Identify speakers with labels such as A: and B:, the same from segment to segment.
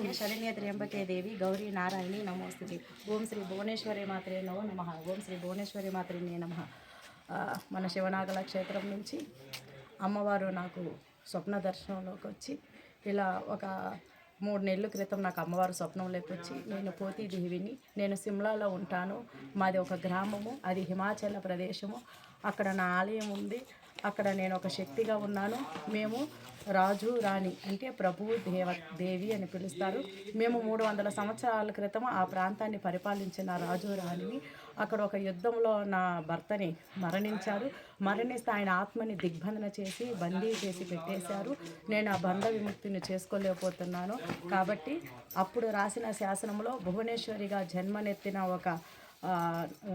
A: నమస్తే శరణ్య త్ర్యంబకే దేవి గౌరీ నారాయణి నమోస్తుతి ఓం శ్రీ భువనేశ్వరి మాత్రే నమో నమ. ఓం శ్రీ భువనేశ్వరి మాత్రమే నమ. మన శివనాగల క్షేత్రం నుంచి అమ్మవారు నాకు స్వప్న దర్శనంలోకి వచ్చి ఇలా ఒక మూడు నెలల క్రితం నాకు అమ్మవారు స్వప్నంలోకి వచ్చి నేను పోతి దేవిని నేను సిమ్లాలో ఉంటాను. మాది ఒక గ్రామము అది హిమాచల ప్రదేశము. అక్కడ నా ఆలయం ఉంది. అక్కడ నేను ఒక శక్తిగా ఉన్నాను. మేము రాజు రాణి అంటే ప్రభువు దేవ దేవి అని పిలుస్తారు. మేము మూడు వందల సంవత్సరాల క్రితం ఆ ప్రాంతాన్ని పరిపాలించిన రాజు రాణిని. అక్కడ ఒక యుద్ధంలో నా భర్తని మరణించారు. మరణిస్తే ఆయన ఆత్మని దిగ్బంధన చేసి బందీ చేసి పెట్టేశారు. నేను ఆ బంధ విముక్తిని చేసుకోలేకపోతున్నాను. కాబట్టి అప్పుడు రాసిన శాసనంలో భువనేశ్వరిగా జన్మనెత్తిన ఒక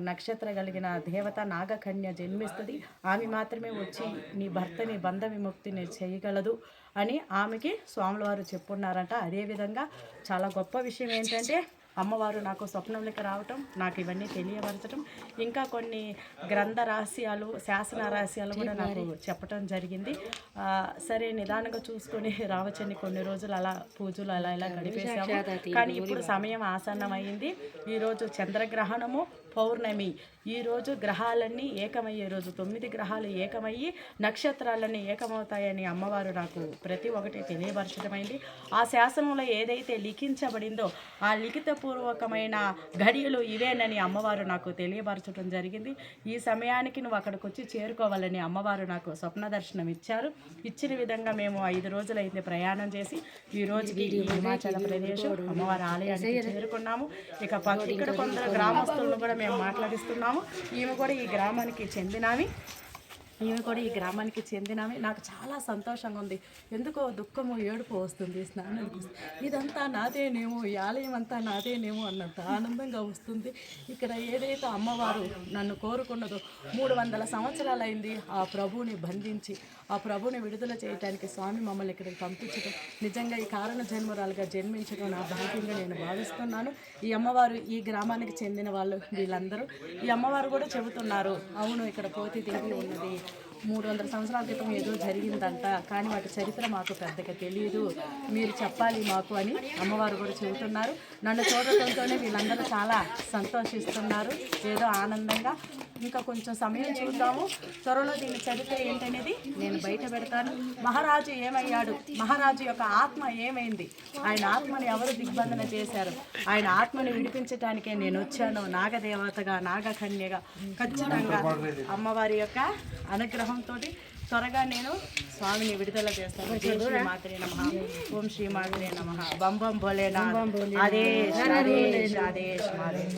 A: నక్షత్ర కలిగిన దేవత నాగకన్య జన్మిస్తుంది. ఆమె మాత్రమే వచ్చి నీ భర్తని బంధ విముక్తిని చేయగలదు అని ఆమెకి స్వాముల వారు చెప్పున్నారంట. అదేవిధంగా చాలా గొప్ప విషయం ఏంటంటే అమ్మవారు నాకు స్వప్నంలోకి రావటం నాకు ఇవన్నీ తెలియపరచడం ఇంకా కొన్ని గ్రంథ రహస్యాలు శాసన రహస్యాలు కూడా నాకు చెప్పటం జరిగింది. సరే నిదానంగా చూసుకొని రావచ్చని కొన్ని రోజులు అలా పూజలు అలా ఇలా గడిపేశాము. కానీ ఇప్పుడు సమయం ఆసన్నమైంది. ఈరోజు చంద్రగ్రహణము పౌర్ణమి. ఈరోజు గ్రహాలన్నీ ఏకమయ్యే రోజు. తొమ్మిది గ్రహాలు ఏకమయ్యి నక్షత్రాలన్నీ ఏకమవుతాయని అమ్మవారు నాకు ప్రతి ఒక్కటి తెలియపరచడమైంది ఆ శాసనంలో ఏదైతే లిఖించబడిందో ఆ లిఖితపూర్వకమైన ఘడియలు ఇవేనని అమ్మవారు నాకు తెలియపరచడం జరిగింది. ఈ సమయానికి నువ్వు అక్కడికి వచ్చి చేరుకోవాలని అమ్మవారు నాకు స్వప్న దర్శనం ఇచ్చారు. ఇచ్చిన విధంగా మేము ఐదు రోజులైతే ప్రయాణం చేసి ఈ రోజుకి హిమాచల ప్రదేశం అమ్మవారి ఆలయానికి చేరుకున్నాము. ఇక ఇక్కడ కొందరు గ్రామస్తులను కూడా మేము మాట్లాడిస్తున్నాము. ఈమె కూడా ఈ గ్రామానికి చెందినవి. ఈమె కూడా ఈ గ్రామానికి చెందినవి. నాకు చాలా సంతోషంగా ఉంది. ఎందుకో దుఃఖము ఏడుపు వస్తుంది స్నానం ఇదంతా నాదేనేమో ఈ ఆలయం అంతా నాదేనేమో అన్నంత ఆనందంగా వస్తుంది. ఇక్కడ ఏదైతే అమ్మవారు నన్ను కోరుకున్నదో మూడు వందల సంవత్సరాలైంది ఆ ప్రభువుని బంధించి ఆ ప్రభువుని విడుదల చేయడానికి స్వామి మమ్మల్ని ఇక్కడికి పంపించడం నిజంగా ఈ కారణ జన్మరాలుగా జన్మించడం నా భాగ్యంగా నేను భావిస్తున్నాను. ఈ అమ్మవారు ఈ గ్రామానికి చెందిన వాళ్ళు వీళ్ళందరూ. ఈ అమ్మవారు కూడా చెబుతున్నారు అవును ఇక్కడ పోతి దేవి ఉన్నది. మూడు వందల సంవత్సరాల క్రితం ఏదో జరిగిందంట. కానీ వాటి చరిత్ర మాకు పెద్దగా తెలియదు మీరు చెప్పాలి మాకు అని అమ్మవారు కూడా చెబుతున్నారు. నన్ను చూడటంతోనే వీళ్ళందరూ చాలా సంతోషిస్తున్నారు. ఏదో ఆనందంగా. ఇంకా కొంచెం సమయం చూద్దాము. త్వరలో దీని చరిత్ర ఏంటనేది నేను బయట పెడతాను. మహారాజు ఏమయ్యాడు? మహారాజు యొక్క ఆత్మ ఏమైంది? ఆయన ఆత్మని ఎవరు దిగ్బంధన చేశారు? ఆయన ఆత్మని విడిపించడానికే నేను వచ్చాను. నాగదేవతగా నాగకన్యగా ఖచ్చితంగా అమ్మవారి యొక్క అనుగ్రహంతో త్వరగా నేను స్వామిని విడుదల చేస్తాను. జై శ్రీ మాత్రే నమ. ఓం శ్రీ మాత్రే నమ. బంబం భోలేనా ఆదేశ్ మాదేశ్